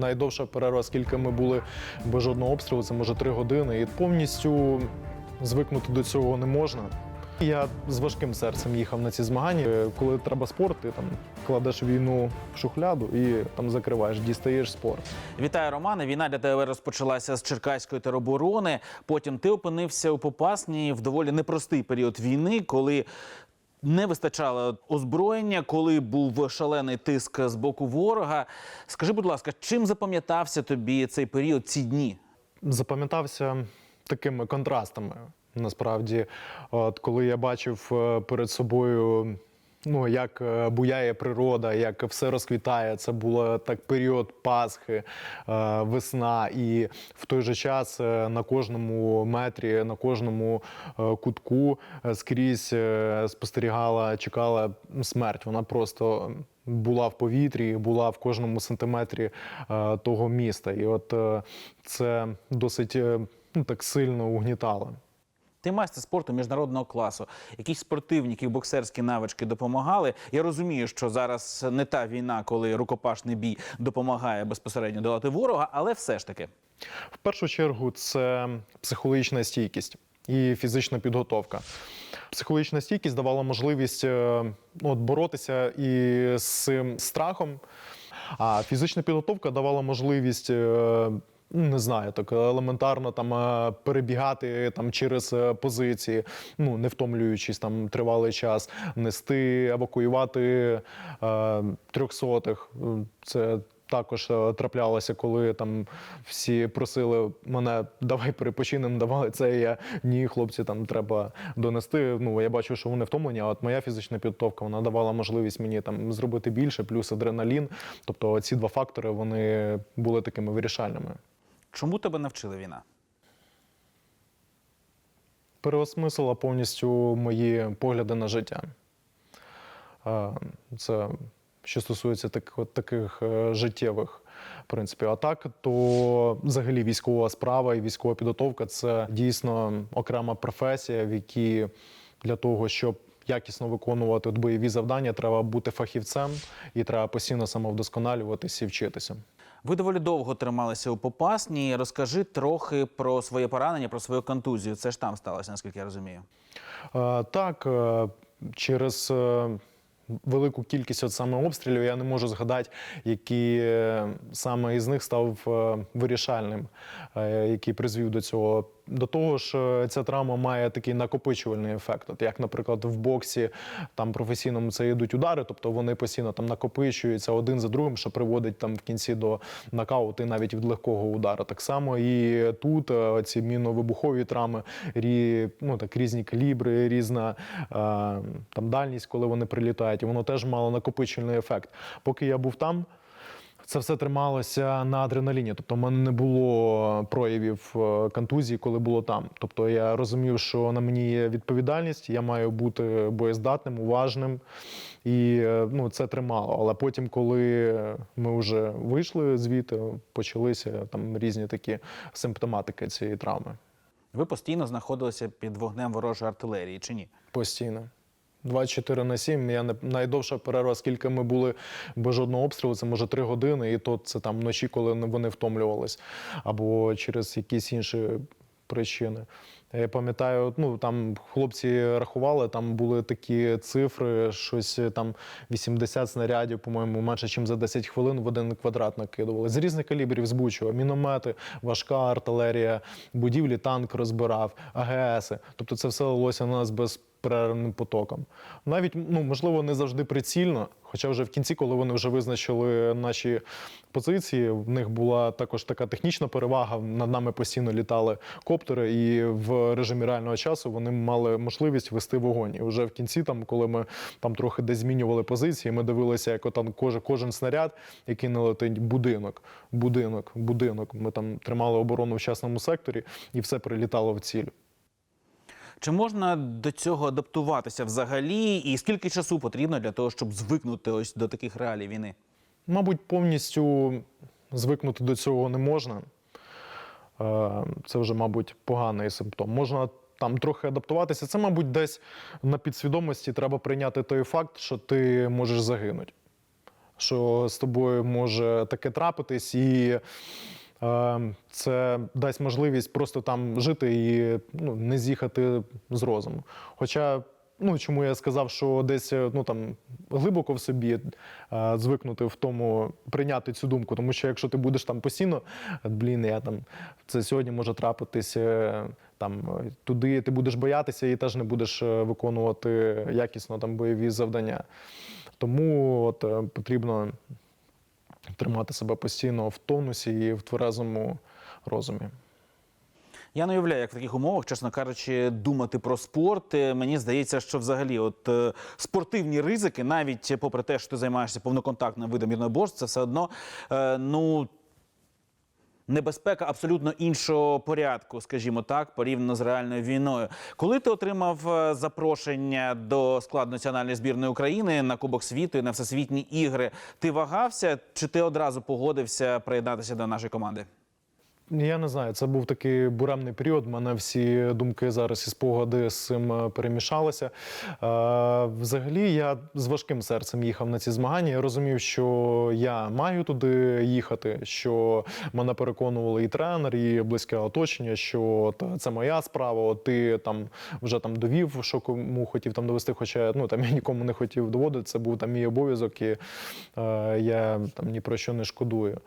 Найдовша перерва, скільки ми були без жодного обстрілу, це може три години. І повністю звикнути до цього не можна. Я з важким серцем їхав на ці змагання. Коли треба спорт, ти там кладеш війну в шухляду і там закриваєш, дістаєш спорт. Вітаю, Романе. Війна для тебе розпочалася з Черкаської тероборони. Потім ти опинився у Попасні в доволі непростий період війни, коли не вистачало озброєння, коли був шалений тиск з боку ворога. Скажи, будь ласка, чим запам'ятався тобі цей період, ці дні? запам'ятався такими контрастами. Насправді, от коли я бачив е, перед собою, ну як е, буяє природа, як все розквітає, це був так період Пасхи, е, весна, і в той же час е, на кожному метрі, на кожному кутку скрізь спостерігала, чекала смерть. Вона просто була в повітрі, була в кожному сантиметрі того міста. І от це досить е, ну, так сильно угнітало. Ти майстер спорту міжнародного класу. Якісь спортивні, які боксерські навички допомагали. Я розумію, що зараз не та війна, коли рукопашний бій допомагає безпосередньо долати ворога, але все ж таки. В першу чергу це психологічна стійкість і фізична підготовка. Психологічна стійкість давала можливість е, ну, от, боротися і з цим страхом, а фізична підготовка давала можливість. Не знаю, так елементарно там е, перебігати там через е, позиції, ну не втомлюючись там тривалий час, нести, евакуювати е, трьохсотих. Це також траплялося, коли там всі просили мене давай перепочинемо, давай це. Я ні, хлопці, там треба донести. Ну я бачу, що вони втомлені. А от моя фізична підготовка вона давала можливість мені там зробити більше, плюс адреналін. Тобто ці два фактори вони були такими вирішальними. Чому тебе навчила війна? переосмислила повністю мої погляди на життя. Це що стосується таких, от таких е, життєвих принципів атак, то взагалі військова справа і військова підготовка це дійсно окрема професія, в якій для того, щоб якісно виконувати бойові завдання, треба бути фахівцем і треба постійно самовдосконалюватися і вчитися. Ви доволі довго трималися у Попасні. Розкажи трохи про своє поранення, про свою контузію. Це ж там сталося, наскільки я розумію. Е, Так, е, через е, велику кількість от саме обстрілів я не можу згадати, е, саме із них став вирішальним, який призвів до цього. До того ж, е, ця травма має такий накопичувальний ефект. От як, наприклад, в боксі там професійному це йдуть удари, тобто вони постійно там накопичуються один за другим, що приводить там в кінці до нокауту і навіть від легкого удару. Так само і тут е, ці мінно-вибухові травми, рі, ну так різні калібри, різна е, там дальність, коли вони прилітають, воно теж мало накопичувальний ефект. Поки я був там. Це все трималося на адреналіні. Тобто, в мене не було проявів е, контузії, коли було там. Тобто я розумів, що на мені є відповідальність, я маю бути боєздатним, уважним, і е, ну, це тримало. Але потім, коли ми вже вийшли звідти, почалися там різні такі симптоматики цієї травми. Ви постійно знаходилися під вогнем ворожої артилерії, чи ні? Постійно. 24 на 7. Я не найдовша перерва, скільки ми були без жодного обстрілу, це може 3 години, і то це там вночі, коли вони втомлювались, або через якісь інші причини. Я пам'ятаю, ну там хлопці рахували, там були такі цифри, щось там 80 снарядів, по-моєму, менше ніж за 10 хвилин в один квадрат накидували. З різних калібрів збучував, міномети, важка артилерія, будівлі танк розбирав, АГСи. Тобто це все лилося на нас без перервним потоком. Навіть ну можливо не завжди прицільно. Хоча вже в кінці, коли вони вже визначили наші позиції, в них була також така технічна перевага. Над нами постійно літали коптери, і в режимі реального часу вони мали можливість вести вогонь. І вже в кінці, там, коли ми там трохи десь змінювали позиції, ми дивилися, як там кожен, кожен снаряд, який не летить, будинок, будинок, будинок. Ми там тримали оборону в частному секторі, і все прилітало в ціль. Чи можна до цього адаптуватися взагалі? І скільки часу потрібно для того, щоб звикнути ось до таких реалій війни? Мабуть, повністю звикнути до цього не можна. Е, Це вже, мабуть, поганий симптом. Можна там трохи адаптуватися. Це, мабуть, десь на підсвідомості треба прийняти той факт, що ти можеш загинути. що з тобою може таке трапитись, і це дасть можливість просто там жити і ну, не з'їхати з розуму. Хоча. Ну, чому я сказав, що десь ну там глибоко в собі е, звикнути в тому прийняти цю думку, тому що якщо ти будеш там постійно, «От, блін, я там це сьогодні може трапитися е, там е, туди, ти будеш боятися і теж не будеш е, виконувати якісно там бойові завдання. Тому от е, потрібно тримати себе постійно в тонусі і в тверезому розумі. Я не уявляю, як в таких умовах, чесно кажучи, думати про спорт. Е, Мені здається, що взагалі, от е, спортивні ризики, навіть попри те, що ти займаєшся повноконтактним видом єдиноборств, це все одно е, ну. Небезпека абсолютно іншого порядку, скажімо так, порівняно з реальною війною. Коли ти отримав е, запрошення до складу національної збірної України на Кубок світу і на всесвітні ігри, ти вагався чи ти одразу погодився приєднатися до нашої команди? Я не знаю, це був такий буремний період. У мене всі думки зараз і спогади з цим е, перемішалися. Е, Взагалі, я з важким серцем їхав на ці змагання. Я розумів, що я маю туди їхати, що мене переконували і тренер, і близьке оточення, що це моя справа. Ти там вже там довів, що кому хотів там довести. Хоча ну там я нікому не хотів доводити. Це був там мій обов'язок, і е, я там ні про що не шкодую.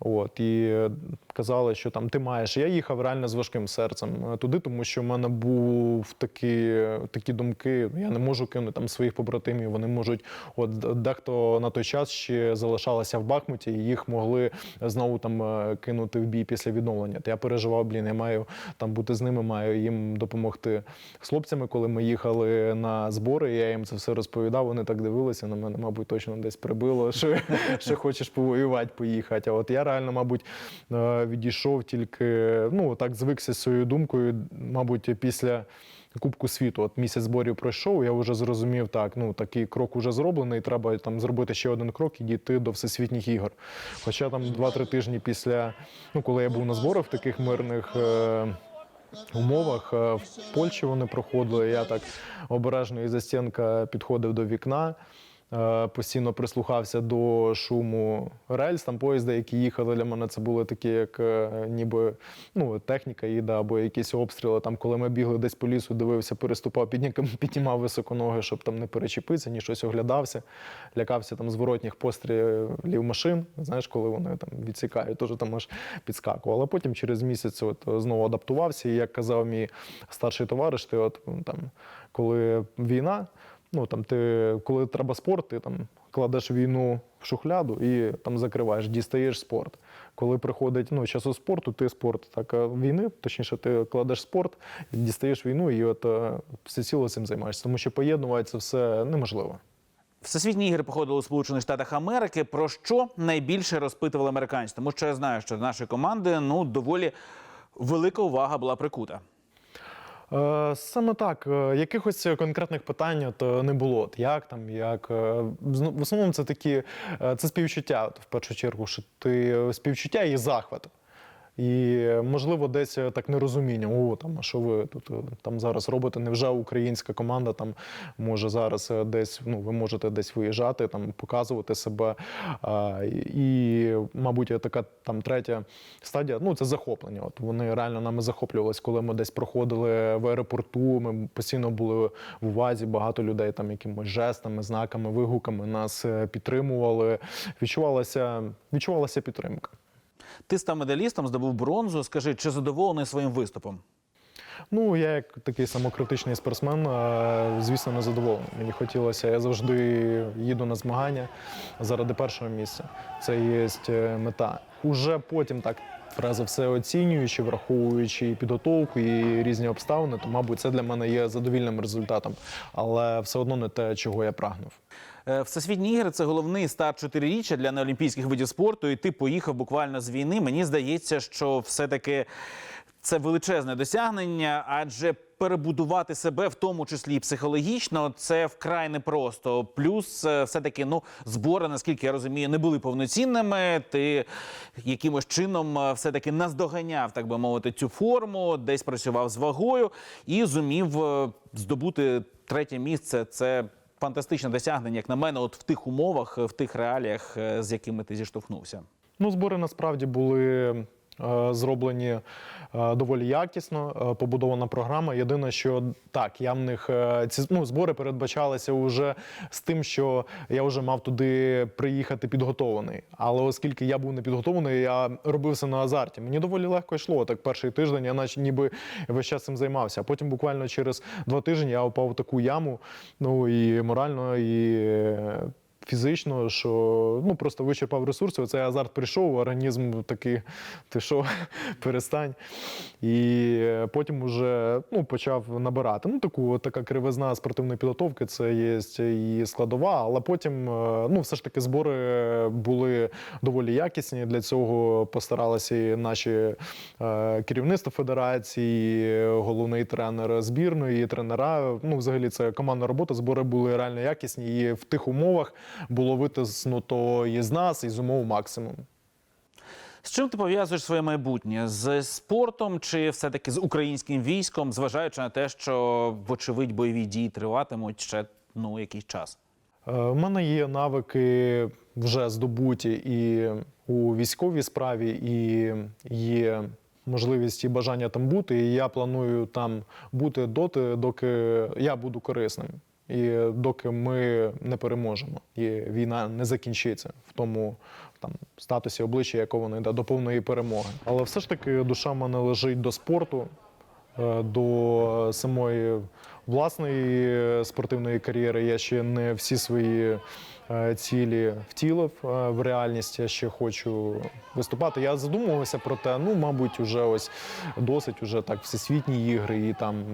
От і е, казали, що там ти маєш. Я їхав реально з важким серцем е, туди, тому що в мене був такі, такі думки. Я не можу кинути там своїх побратимів. Вони можуть, от дехто на той час ще залишалася в Бахмуті, і їх могли знову там е, кинути в бій після відновлення. Та я переживав, блін, я маю там бути з ними, маю їм допомогти хлопцями. Коли ми їхали на збори, я їм це все розповідав. Вони так дивилися на мене, мабуть, точно десь прибило, що хочеш повоювати, поїхати. А от я реально, мабуть, е, відійшов тільки ну так звикся своєю думкою, мабуть, після. Кубку світу, от місяць зборів пройшов, я вже зрозумів, так, ну такий крок уже зроблений, треба там зробити ще один крок і дійти до всесвітніх ігор. Хоча там 2-3 тижні після, ну коли я був на зборах в таких мирних. Е- Умовах Е, в Польщі вони проходили. Я так обережно із застінка підходив до вікна, постійно прислухався до шуму рельс, там поїзда, які їхали для мене. Це були такі, як е, ніби ну, техніка їде або якісь обстріли. Там, коли ми бігли десь по лісу, дивився, переступав, піднімав високо ноги, щоб там не перечепитися, ні щось оглядався, лякався там зворотніх пострілів машин. Знаєш, коли вони там відсікають, теж там аж підскакував. Але потім через місяць от знову адаптувався. І як казав мій старший товариш, ти от там, коли війна. Ну там ти, коли треба спорт, ти там кладеш війну в шухляду і там закриваєш, дістаєш спорт. Коли приходить ну, часу спорту, ти спорт так а війни, точніше, ти кладеш спорт, дістаєш війну, і от е, всеціло цим займаєшся. Тому що поєднувати це все неможливо. Всесвітні ігри проходили у Сполучених Штатах Америки. Про що найбільше розпитували американці? Тому що я знаю, що до нашої команди ну доволі велика увага була прикута. Е, Саме так, Е, якихось конкретних питань от, е, не було. От як там, як в основному це такі це співчуття. В першу чергу, що ти співчуття і захват. І можливо, десь е, так нерозуміння. О, там, а що ви тут е, там зараз робите? Невже українська команда там може зараз е, десь, ну ви можете десь виїжджати, там показувати себе. А, і, мабуть, така там третя стадія. Ну це захоплення. От вони реально нами захоплювалися, коли ми десь проходили в аеропорту. Ми постійно були в увазі. Багато людей там якимось жестами, знаками, вигуками нас підтримували. Відчувалася, відчувалася підтримка. Ти став медалістом, здобув бронзу. Скажи, чи задоволений своїм виступом? Ну, я як такий самокритичний спортсмен, звісно, не задоволений. Мені хотілося, я завжди їду на змагання заради першого місця. Це є е, мета. Уже потім так. Фраза все оцінюючи, враховуючи і підготовку і різні обставини, то, мабуть, це для мене є задовільним результатом, але все одно не те, чого я прагнув. Е, Всесвітні ігри це головний старт чотириріччя для неолімпійських видів спорту. І ти поїхав буквально з війни. Мені здається, що все-таки це величезне досягнення, адже перебудувати себе, в тому числі і психологічно, це вкрай непросто. Плюс, е, все-таки, ну збори, наскільки я розумію, не були повноцінними. Ти якимось чином е, все-таки наздоганяв, так би мовити, цю форму, десь працював з вагою і зумів здобути третє місце. Це фантастичне досягнення, як на мене, от в тих умовах, в тих реаліях, е, з якими ти зіштовхнувся. Ну, збори насправді були е, зроблені е, доволі якісно, е, побудована програма. Єдине, що так, я в них е, ці ну, збори передбачалися вже з тим, що я вже мав туди приїхати підготовлений. Але оскільки я був не підготовлений, я робив все на азарті. Мені доволі легко йшло. Так перший тиждень я наче ніби весь час цим займався. А потім буквально через два тижні я упав в таку яму, ну і морально, і. Фізично, що ну просто вичерпав ресурси. Оцей азарт прийшов, організм такий, ти що, перестань. І потім вже ну, почав набирати. Ну, таку така кривизна спортивної підготовки, це є і складова, але потім е, ну, все ж таки збори були доволі якісні. Для цього постаралися і наші е, керівництво федерації, головний тренер збірної, тренера. Ну, взагалі, це командна робота. Збори були реально якісні, і в тих умовах було витиснуто і з нас, і з умов максимум. З чим ти пов'язуєш своє майбутнє? З спортом чи все-таки з українським військом, зважаючи на те, що, вочевидь, бойові дії триватимуть ще ну, якийсь час? Е, У мене є навики вже здобуті і у військовій справі, і є можливість і бажання там бути. І я планую там бути доти, доки я буду корисним. І доки ми не переможемо, і війна не закінчиться в тому там статусі обличчя, якого не йде до повної перемоги. Але все ж таки душа в мене лежить до спорту, е, до самої власної спортивної кар'єри. Я ще не всі свої цілі втілив е, в реальність. Я ще хочу виступати. Я задумувався про те, ну, мабуть, уже ось досить уже так всесвітні ігри, і там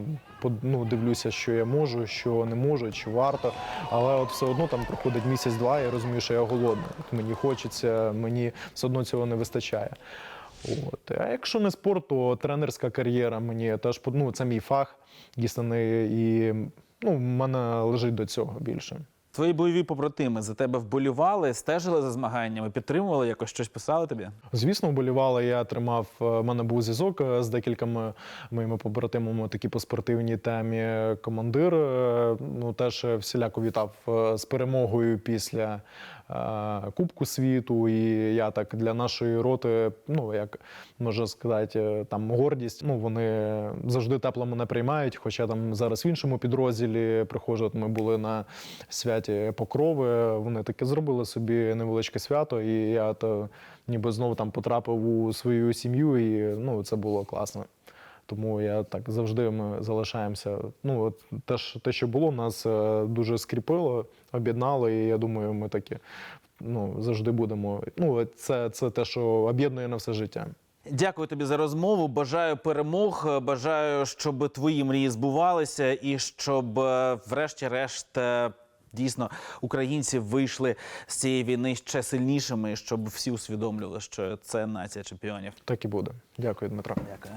ну, дивлюся, що я можу, що не можу, чи варто. Але от все одно там проходить місяць-два, я розумію, що я голодний. От мені хочеться, мені все одно цього не вистачає. От. А якщо не спорт, то тренерська кар'єра мені теж ну, це мій фах істинний, і ну, в мене лежить до цього більше. Твої бойові побратими за тебе вболівали, стежили за змаганнями, підтримували, якось щось писали тобі? Звісно, вболівали. Я тримав. У в мене був зв'язок е, з декількома моїми побратимами, такі по спортивній темі. Командир е, ну теж всіляко вітав е, з перемогою після е, Кубку світу. І я так для нашої роти, ну як можна сказати, е, там гордість. Ну вони завжди тепло мене приймають. Хоча там зараз в іншому підрозділі приходжу. Ми були на святі Покрови. Вони таке зробили собі невеличке свято, і я то ніби знову там потрапив у свою сім'ю, і ну це було класно. Тому я так завжди ми залишаємося. Ну, от те, ж- те, що було, нас е, дуже скріпило, об'єднало, і я думаю, ми такі ну, завжди будемо. Ну, це, це те, що об'єднує на все життя. Дякую тобі за розмову. Бажаю перемог. Бажаю, щоб твої мрії збувалися, і щоб, е, врешті-решт, е, дійсно українці вийшли з цієї війни ще сильнішими, щоб всі усвідомлювали, що це нація чемпіонів. Так і буде. Дякую, Дмитро. Дякую.